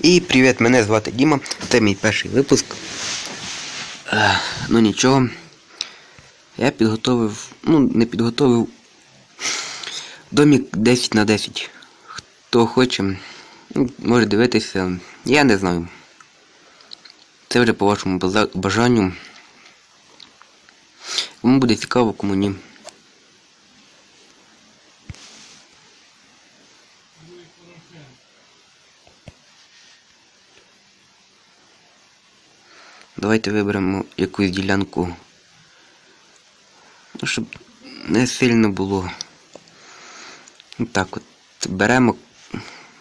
І привіт, мене звати Діма. Це мій перший випуск. Е, ну нічого. Я підготовив. Ну, не підготовив. Домік 10 на 10. Хто хоче, ну, може дивитися. Я не знаю. Це вже по вашому бажанню. Кому буде цікаво, кому ні. Давайте виберемо якусь ділянку. Ну, щоб не сильно було. Ну, Так от беремо.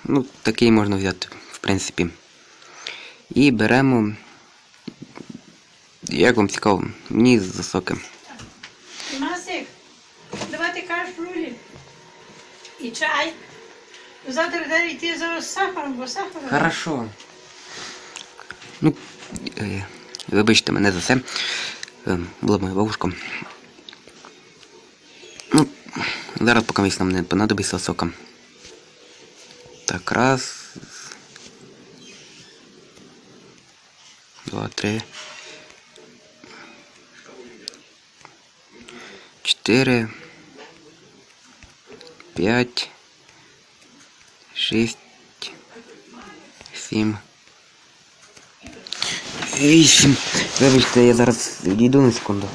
Ну, такий можна взяти, в принципі. І беремо. Як вам цікаво? Мені з високим. Масик, давай ти кажеш рулі. І чай. Завтра треба йти за сахаром, бо сахар. Хорошо. Ну, е, вибачте мене за це. Е, була моя бабушка. Ну, зараз поки нам не понадобиться сока. Так, раз. Два, три. Чотири. П'ять. Шість. Сім. Вісім. Вибачте, я зараз відійду на секунду.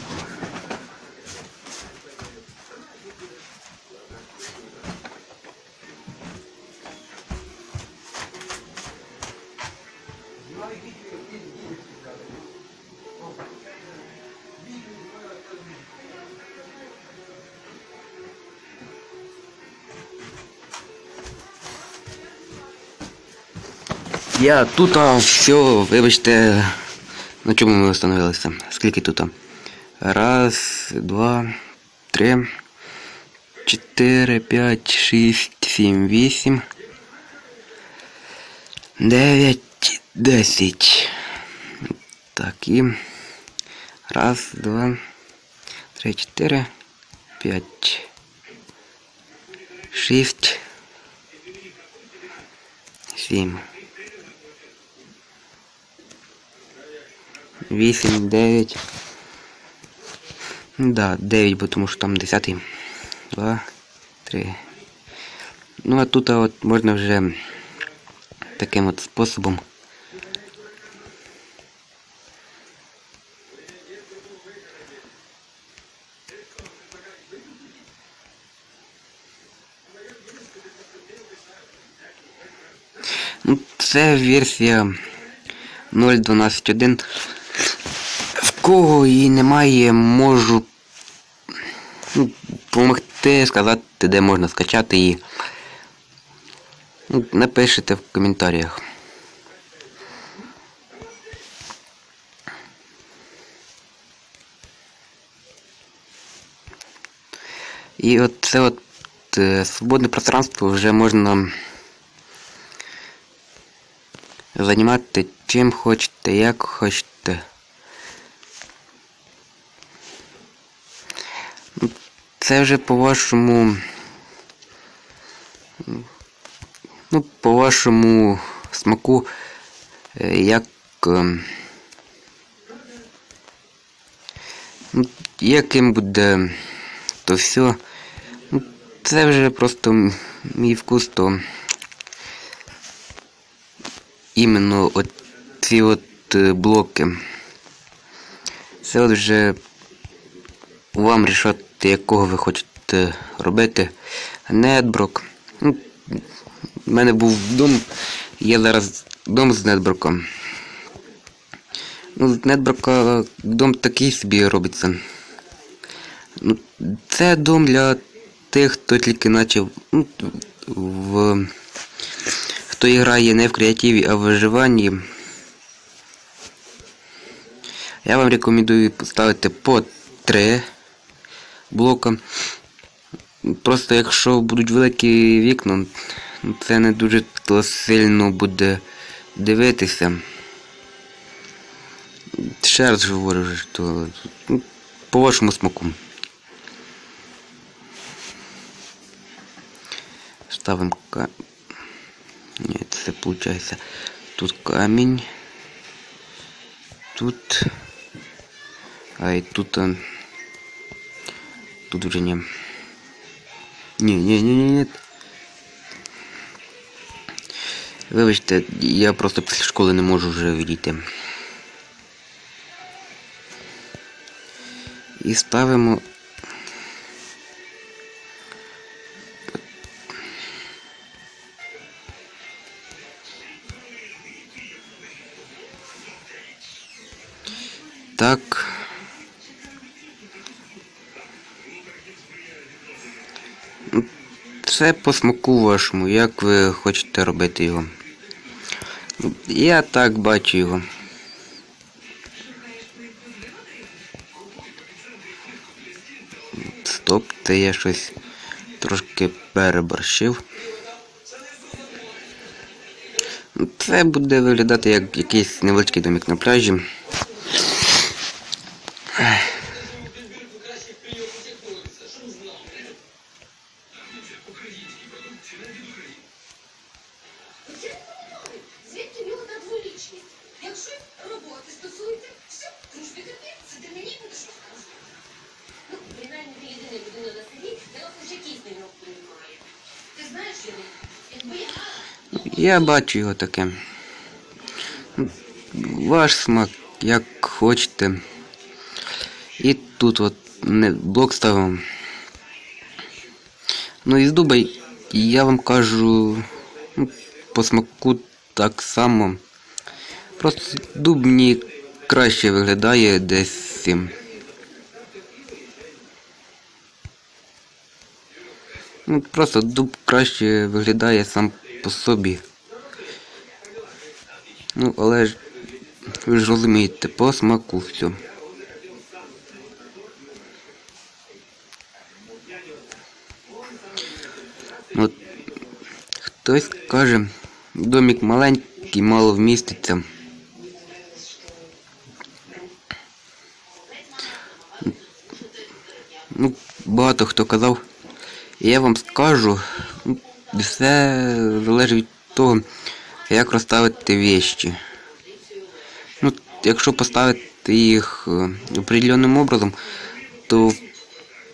Я тут а, все, вибачте, на чому ми остановилися? Скільки тут? Раз, два, три, чотири, п'ять, шість, сім, вісім, дев'ять, десять. Так, і раз, два, три, чотири, п'ять, шість, сім. 8, 9. Да, 9, бо тому що там 10. 2, 3. Ну а тут от можна вже таким от способом. Ну, це версія 0.12.1. Кого її немає, можу ну, допомогти сказати, де можна скачати її. Ну, Напишите в коментарях. І от це от е, свободне пространство вже можна займати чим хочете, як хочете. Ну, Це вже по вашому. Ну, по вашому смаку, е, як. е, ну, Яким буде то все. Ну, Це вже просто мій вкус, то іменно от ці от е, блоки. Це от вже вам рішати, якого ви хочете робити. Нетброк. Ну, У мене був дом, є зараз дом з нетброком. Ну, з нетброка дом такий собі робиться. Ну, це дом для тих, хто тільки почав ну, в хто грає не в креативі, а в виживанні. Я вам рекомендую поставити по 3 блока. Просто якщо будуть великі вікна, це не дуже сильно буде дивитися. Ще раз говорю, що ну, по вашому смаку. Ставимо ка... Ні, це виходить. Тут камінь. Тут. А і тут. Тут вже ні. Ні, ні, ні, ні, ні. Вибачте, я просто після школи не можу вже відійти. І ставимо. Так. Це по смаку вашому, як ви хочете робити його. Я так бачу його. Стоп, це я щось трошки переборщив. Це буде виглядати як якийсь невеличкий домик на пляжі. Я... Бачу його таке. Ваш смак, як хочете. І тут от не блок ставимо. Ну і з дуба я вам кажу ну, по смаку так само. Просто дуб мені краще виглядає десь. цим. Ну, просто дуб краще виглядає сам по собі. Ну, але ж ви ж розумієте, по смаку все. От хтось каже, домик маленький, мало вміститься. Ну, багато хто казав. Я вам скажу, ну, все залежить від того, як розставити вещи. Ну, якщо поставити їх е, определенним образом, то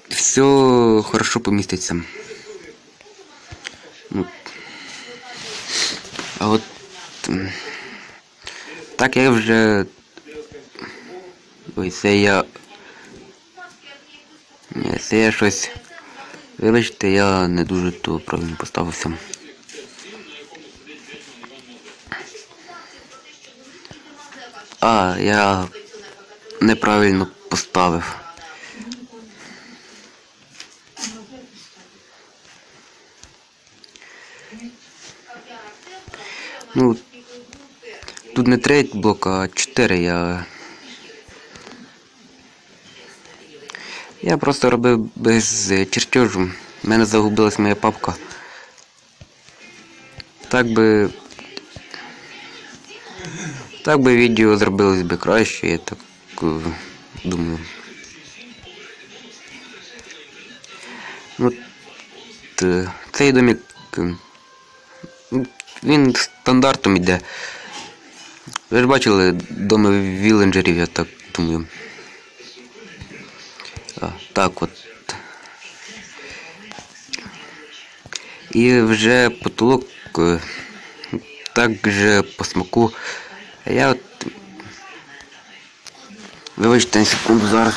все хорошо поміститься. Ну, а от так я вже. Ой, це я. Це я щось. Вибачте, я не дуже то правильно поставився. А, я неправильно поставив. Ну, тут не третій блок, а чотири я. Я просто робив без е, чертежу. У мене загубилась моя папка. Так би. Так би відео зробилось би краще, я так е, думаю. Ну, цей домик. Він стандартом іде. Ви ж бачили доми віленджерів, я так думаю. А, так от. І вже потолок е, так же по смаку. Я от. Вибачте секунду зараз.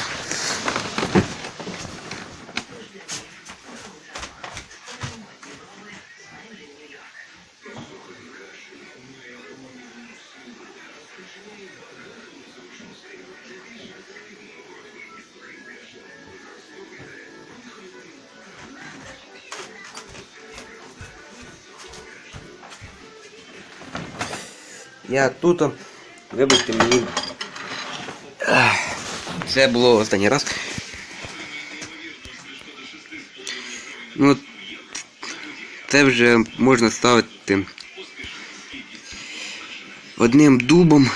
Я тут, вибачте мені. Це було останній раз. Ну, це вже можна ставити одним дубом.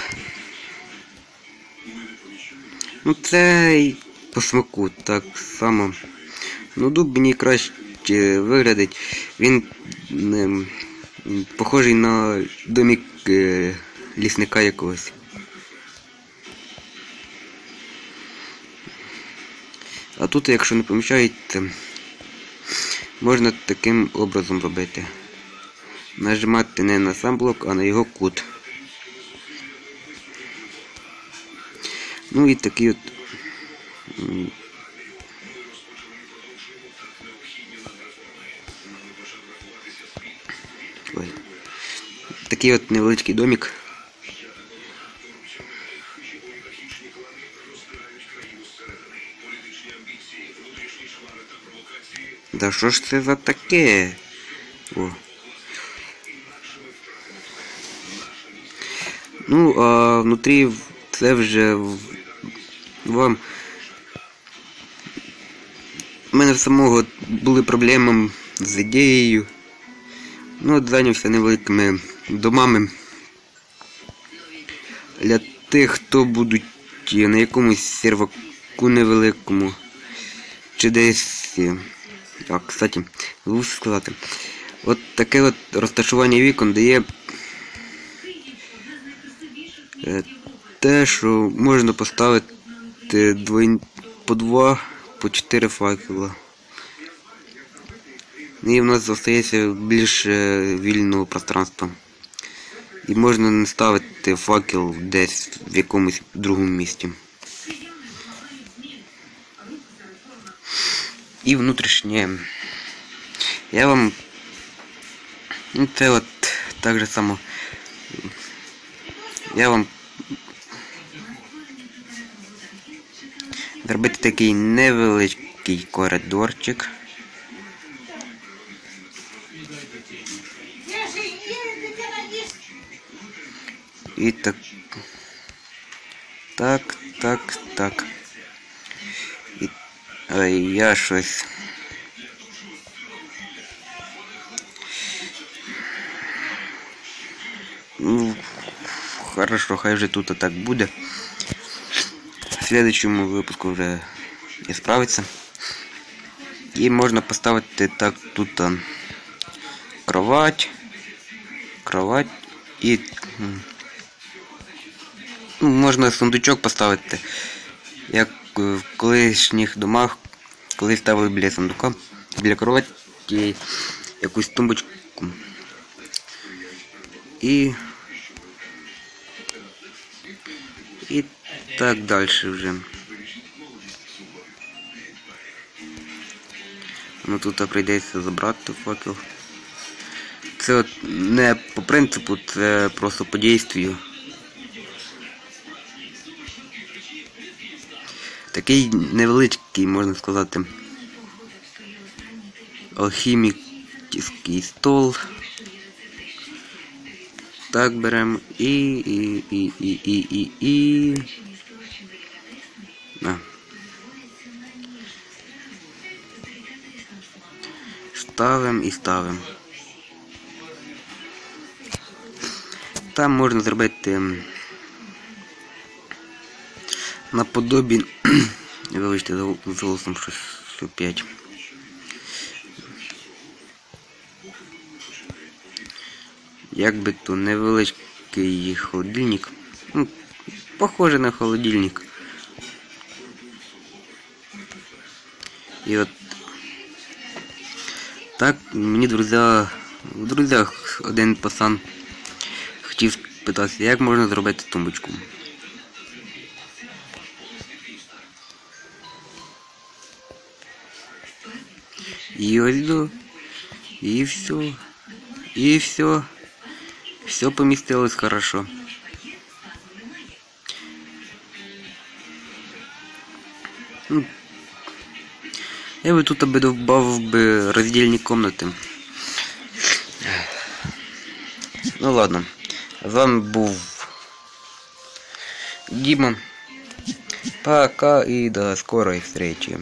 Ну це й по смаку так само. Ну дуб мені краще виглядить. Він ем, похожий на домик е, лісника якогось. А тут, якщо не помічаєте, можна таким образом робити. Нажимати не на сам блок, а на його кут. Ну і такий от. Такий от невеличкий домик. Да що ж це за таке? О. Ну, а внутрі це вже вам. У мене самого були проблеми з ідеєю. Ну, от зайнявся невеликими домами. Для тих, хто будуть на якомусь серваку невеликому. Чи десь. А, кстати, забув сказати. От таке от розташування вікон дає е, те, що можна поставити по два, по чотири факела. І в нас залишається більше вільного пространства. І можна не ставити факел десь в якомусь другому місці. І внутрішнє. Я вам. Ну, Це от так же само. Я вам. Зробити такий невеличкий коридорчик. І так. Так, так, так. І... Ой, я щось. Ну, хорошо, хай вже тут так буде. В следующому випуску вже і справиться. І можна поставити так тут а, кровать. Кровать і. Можна сундучок поставити. Як в колишніх домах, коли ставили біля сундука, біля кроваті якусь тумбочку. І. І так далі вже. Ну тут прийдеться забрати факел. Це от не по принципу, це просто по дійствію. Такий невеличкий, можна сказати, алхімічний стол. Так беремо і, і, і, і, і, і, і. На. Ставимо і ставимо. Там можна зробити наподобі. Вибачте, з голосом щось. Як би то невеличкий холодильник. Ну, похоже на холодильник. І от так мені друзі, в друзях один пацан хотів спитатися, як можна зробити тумбочку. І ось до. І все. І все. Все помістилось хорошо. Ну, Я би тут аби добавив би роздільні комнати. Ну ладно. З вами був Діма. Пока і до скорої встречи.